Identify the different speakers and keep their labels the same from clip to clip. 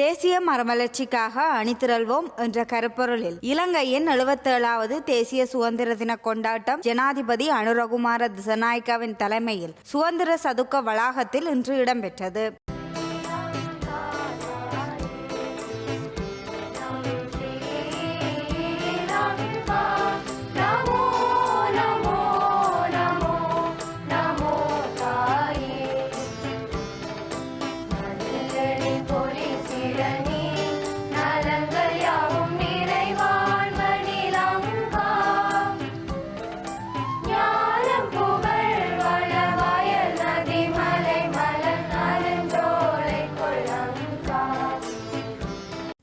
Speaker 1: தேசிய மரமலர்ச்சிக்காக அணிதிரள்வோம் என்ற கருப்பொருளில் இலங்கையின் எழுபத்தேழாவது தேசிய சுதந்திர தின கொண்டாட்டம் ஜனாதிபதி அனுரகுமார திசநாயக்காவின் தலைமையில் சுதந்திர சதுக்க வளாகத்தில் இன்று இடம்பெற்றது.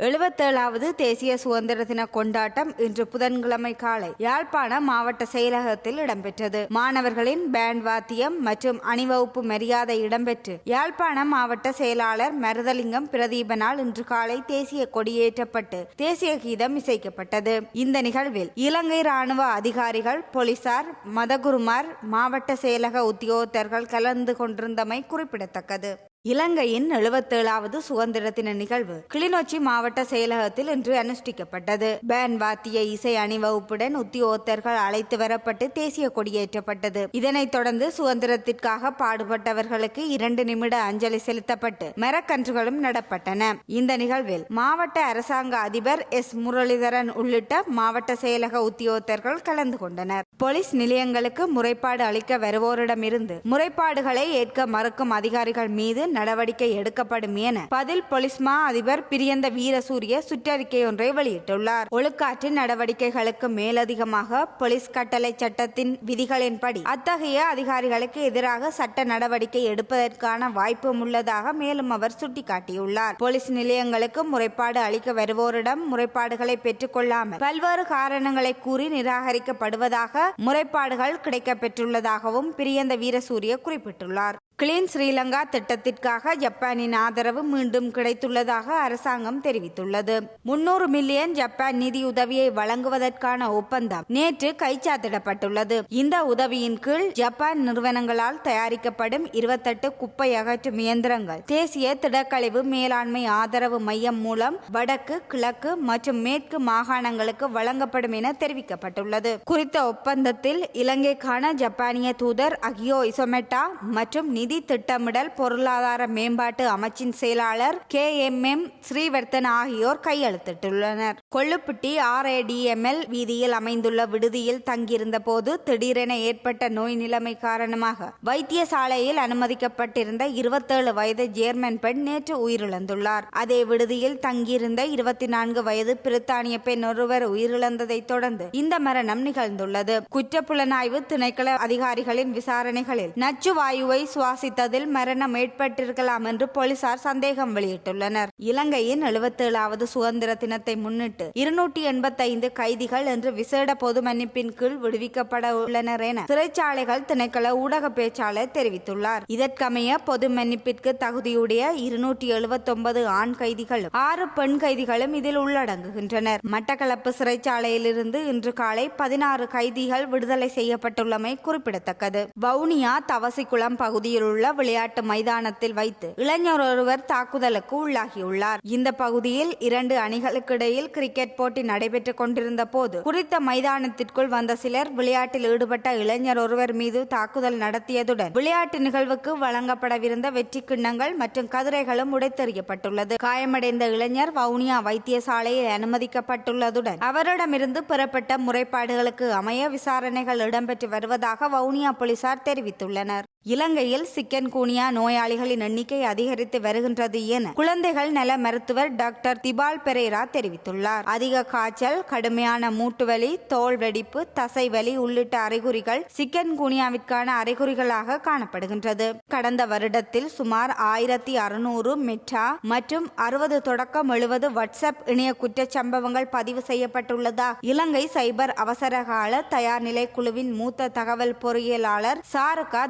Speaker 1: எழுபத்தேழாவது தேசிய சுதந்திர தின கொண்டாட்டம் இன்று புதன்கிழமை காலை யாழ்ப்பாண மாவட்ட செயலகத்தில் இடம்பெற்றது. மாணவர்களின் பேண்ட் வாத்தியம் மற்றும் அணிவகுப்பு மரியாதை இடம்பெற்று யாழ்ப்பாண மாவட்ட செயலாளர் மருதலிங்கம் பிரதீபனால் இன்று காலை தேசிய கொடியேற்றப்பட்டு தேசிய கீதம் இசைக்கப்பட்டது. இந்த நிகழ்வில் இலங்கை ராணுவ அதிகாரிகள் போலீசார் மதகுருமார் மாவட்ட செயலக உத்தியோகத்தர்கள் கலந்து கொண்டிருந்தமை குறிப்பிடத்தக்கது. இலங்கையின் எழுபத்தேழாவது சுதந்திர தின நிகழ்வு கிளிநொச்சி மாவட்ட செயலகத்தில் இன்று அனுஷ்டிக்கப்பட்டது. பேன் வாத்திய இசை அணிவகுப்புடன் உத்தியோகத்தர்கள் அழைத்து வரப்பட்டு தேசிய கொடியேற்றப்பட்டது. இதனைத் தொடர்ந்து சுதந்திரத்திற்காக பாடுபட்டவர்களுக்கு இரண்டு நிமிட அஞ்சலி செலுத்தப்பட்டு மரக்கன்றுகளும் நடப்பட்டன. இந்த நிகழ்வில் மாவட்ட அரசாங்க அதிபர் எஸ் முரளிதரன் உள்ளிட்ட மாவட்ட செயலக உத்தியோகத்தர்கள் கலந்து கொண்டனர். போலீஸ் நிலையங்களுக்கு முறைப்பாடு அளிக்க வருவோரிடமிருந்து முறைப்பாடுகளை ஏற்க மறுக்கும் அதிகாரிகள் மீது நடவடிக்கை எடுக்கப்படும் என பதில் பொலிஸ்மா அதிபர் பிரியந்த வீரசூரிய சுற்றறிக்கை ஒன்றை வெளியிட்டுள்ளார். ஒழுக்காற்று நடவடிக்கைகளுக்கு மேலதிகமாக போலீஸ் கட்டளை சட்டத்தின் விதிகளின்படி அத்தகைய அதிகாரிகளுக்கு எதிராக சட்ட நடவடிக்கை எடுப்பதற்கான வாய்ப்பும் உள்ளதாக மேலும் அவர் சுட்டிக்காட்டியுள்ளார். போலீஸ் நிலையங்களுக்கு முறைப்பாடு அளிக்க வருவோரிடம் முறைப்பாடுகளை பெற்றுக்கொள்ளாமல் பல்வேறு காரணங்களை கூறி நிராகரிக்கப்படுவதாக முறைப்பாடுகள் கிடைக்கப்பெற்றுள்ளதாகவும் பிரியந்த வீரசூரிய குறிப்பிட்டுள்ளார். கிளீன் ஸ்ரீலங்கா திட்டத்திற்காக ஜப்பானின் ஆதரவு மீண்டும் கிடைத்துள்ளதாக அரசாங்கம் தெரிவித்துள்ளது. முன்னூறு மில்லியன் ஜப்பான் நிதியுதவியை வழங்குவதற்கான ஒப்பந்தம் நேற்று கைச்சாத்திடப்பட்டுள்ளது. இந்த உதவியின் கீழ் ஜப்பான் நிறுவனங்களால் தயாரிக்கப்படும் இருபத்தெட்டு குப்பை அகற்றும் இயந்திரங்கள் தேசிய திடக்கழிவு மேலாண்மை ஆதரவு மையம் மூலம் வடக்கு கிழக்கு மற்றும் மேற்கு மாகாணங்களுக்கு வழங்கப்படும் என தெரிவிக்கப்பட்டுள்ளது. குறித்த ஒப்பந்தத்தில் இலங்கைக்கான ஜப்பானிய தூதர் அகியோ இசோமெட்டா மற்றும் நிதி திட்டமிடல் பொருளாதார மேம்பாட்டு அமைச்சின் செயலாளர் கே. எம். எம். ஸ்ரீவர்த்தன் ஆகியோர் கையெழுத்திட்டுள்ளனர். கொள்ளுப்பட்டி ஆர்ஏடிஎம்எல் வீதியில் அமைந்துள்ள விடுதியில் தங்கியிருந்த போது திடீரென ஏற்பட்ட நோய் நிலைமை காரணமாக வைத்தியசாலையில் அனுமதிக்கப்பட்டிருந்த இருபத்தேழு வயது ஜேர்மன் பெண் நேற்று உயிரிழந்துள்ளார். அதே விடுதியில் தங்கியிருந்த இருபத்தி நான்கு வயது பிரித்தானிய பெண் ஒருவர் உயிரிழந்ததைத் தொடர்ந்து இந்த மரணம் நிகழ்ந்துள்ளது. குற்றப்புலனாய்வு திணைக்கள அதிகாரிகளின் விசாரணைகளில் நச்சு வாயுவை சுவாசித்ததில் மரணம் ஏற்பட்டிருக்கலாம் என்று போலீசார் சந்தேகம் வெளியிட்டுள்ளனர். இலங்கையின் எழுபத்தேழாவது சுதந்திர தினத்தை முன்னிட்டு இருநூற்றி எண்பத்தைந்து கைதிகள் என்று விசேட பொது மன்னிப்பின் கீழ் விடுவிக்கப்பட உள்ளனர் என சிறைச்சாலைகள் திணைக்கள ஊடக பேச்சாளர் தெரிவித்துள்ளார். இதற்கமைய பொது மன்னிப்பிற்கு தகுதியுடைய இருநூற்றி எழுபத்தொன்பது ஆண் கைதிகளும் ஆறு பெண் கைதிகளும் இதில் உள்ளடங்குகின்றனர். மட்டக்களப்பு சிறைச்சாலையிலிருந்து இன்று காலை பதினாறு கைதிகள் விடுதலை செய்யப்பட்டுள்ளமை குறிப்பிடத்தக்கது. வவுனியா தவசிக்குளம் பகுதியில் உள்ள விளையாட்டு மைதானத்தில் வைத்து இளைஞர் ஒருவர் தாக்குதலுக்கு உள்ளாகியுள்ளார். இந்த பகுதியில் இரண்டு அணிகளுக்கு இடையில் கிரிக்கெட் போட்டி நடைபெற்றுக் கொண்டிருந்த போது குறித்த மைதானத்திற்குள் வந்த சிலர் விளையாட்டில் ஈடுபட்ட இளைஞர் ஒருவர் மீது தாக்குதல் நடத்தியதுடன் விளையாட்டு நிகழ்வுக்கு வழங்கப்படவிருந்த வெற்றி கிண்ணங்கள் மற்றும் கதிரைகளும் உடைத்தெறியப்பட்டுள்ளது. காயமடைந்த இளைஞர் வவுனியா வைத்தியசாலையில் அனுமதிக்கப்பட்டுள்ளதுடன் அவரிடமிருந்து பெறப்பட்ட முறைப்பாடுகளுக்கு அமைய விசாரணைகள் இடம்பெற்று வருவதாக வவுனியா போலீசார் தெரிவித்துள்ளனர். இலங்கையில் சிக்கன் கூனியா நோயாளிகளின் எண்ணிக்கை அதிகரித்து வருகின்றது என குழந்தைகள் நல மருத்துவர் டாக்டர் திபால் பெரேரா தெரிவித்துள்ளார். அதிக காய்ச்சல் கடுமையான மூட்டுவலி தோல் வெடிப்பு தசைவலி உள்ளிட்ட அறிகுறிகள் சிக்கன் கூனியாவிற்கான அறிகுறிகளாக காணப்படுகின்றது. கடந்த வருடத்தில் சுமார் ஆயிரத்தி அறுநூறு மெட்ரா மற்றும் அறுபது தொடக்கம் எழுபது வாட்ஸ்அப் இணைய குற்றச்சம்பவங்கள் பதிவு செய்யப்பட்டுள்ளதா? இலங்கை சைபர் அவசரகால தயார்நிலை குழுவின் மூத்த தகவல் பொறியியலாளர் சாருகா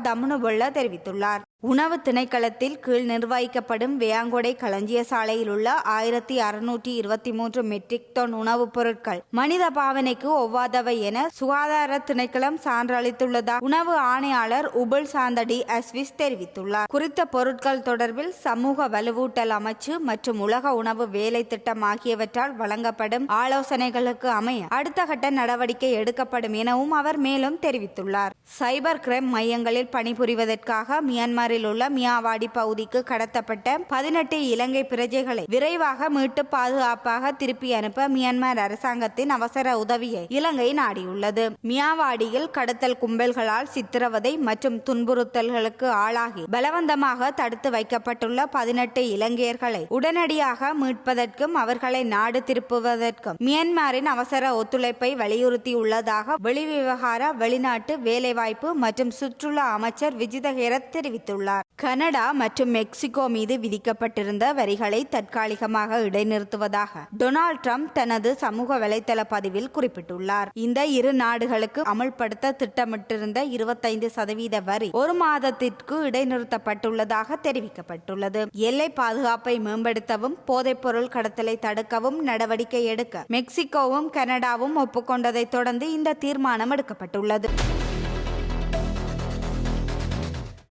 Speaker 1: கொள்ள தெரிவித்துள்ளார் உணவு திணைக்களத்தில் கீழ் நிர்வகிக்கப்படும் வேயாங்கொடை களஞ்சிய சாலையில் உள்ள ஆயிரத்தி அறுநூற்றி இருபத்தி மூன்று மெட்ரிக் டன் உணவுப் பொருட்கள் மனித பாவனைக்கு ஒவ்வாதவை என சுகாதார திணைக்களம் சான்றளித்துள்ளதாக உணவு ஆணையாளர் உபுல் சாந்தடி அஸ்விஸ் தெரிவித்துள்ளார். குறித்த பொருட்கள் தொடர்பில் சமூக வலுவூட்டல் அமைச்சு மற்றும் உலக உணவு வேலை திட்டம் ஆகியவற்றால் வழங்கப்படும் ஆலோசனைகளுக்கு அமைய அடுத்த கட்ட நடவடிக்கை எடுக்கப்படும் எனவும் அவர் மேலும் தெரிவித்துள்ளார். சைபர் கிரைம் மையங்களில் பணிபுரிவதற்காக மியான்மரில் உள்ள மியாவாடி பகுதிக்கு கடத்தப்பட்ட பதினெட்டு இலங்கை பிரஜைகளை விரைவாக மீட்டு பாதுகாப்பாக திருப்பி அனுப்ப மியான்மர் அரசாங்கத்தின் அவசர உதவியை இலங்கை நாடியுள்ளது. மியாவாடியில் கடத்தல் கும்பல்களால் சித்திரவதை மற்றும் துன்புறுத்தல்களுக்கு ஆளாகி பலவந்தமாக தடுத்து வைக்கப்பட்டுள்ள பதினெட்டு இலங்கையர்களை உடனடியாக மீட்பதற்கும் அவர்களை நாடு திருப்புவதற்கும் மியான்மரின் அவசர ஒத்துழைப்பை வலியுறுத்தியுள்ளதாக வெளிவிவகார வெளிநாட்டு வேலைவாய்ப்பு மற்றும் சுற்றுலா அமைச்சர் விஜித தெரிவித்துள்ளார். தெரிவித்துள்ளார் கனடா மற்றும் மெக்சிகோ மீது விதிக்கப்பட்டிருந்த வரிகளை தற்காலிகமாக இடைநிறுத்துவதாக டொனால்ட் ட்ரம்ப் தனது சமூக வலைதள பதிவில் குறிப்பிட்டுள்ளார். இந்த இரு நாடுகளுக்கு அமல்படுத்த திட்டமிட்டிருந்த இருபத்தைந்து சதவீத வரி ஒரு மாதத்திற்கு இடைநிறுத்தப்பட்டுள்ளதாக தெரிவிக்கப்பட்டுள்ளது. எல்லை பாதுகாப்பை மேம்படுத்தவும் போதைப்பொருள் கடத்தலை தடுக்கவும் நடவடிக்கை எடுக்க மெக்சிகோவும் கனடாவும் ஒப்புக்கொண்டதைத் தொடர்ந்து இந்த தீர்மானம் எடுக்கப்பட்டுள்ளது.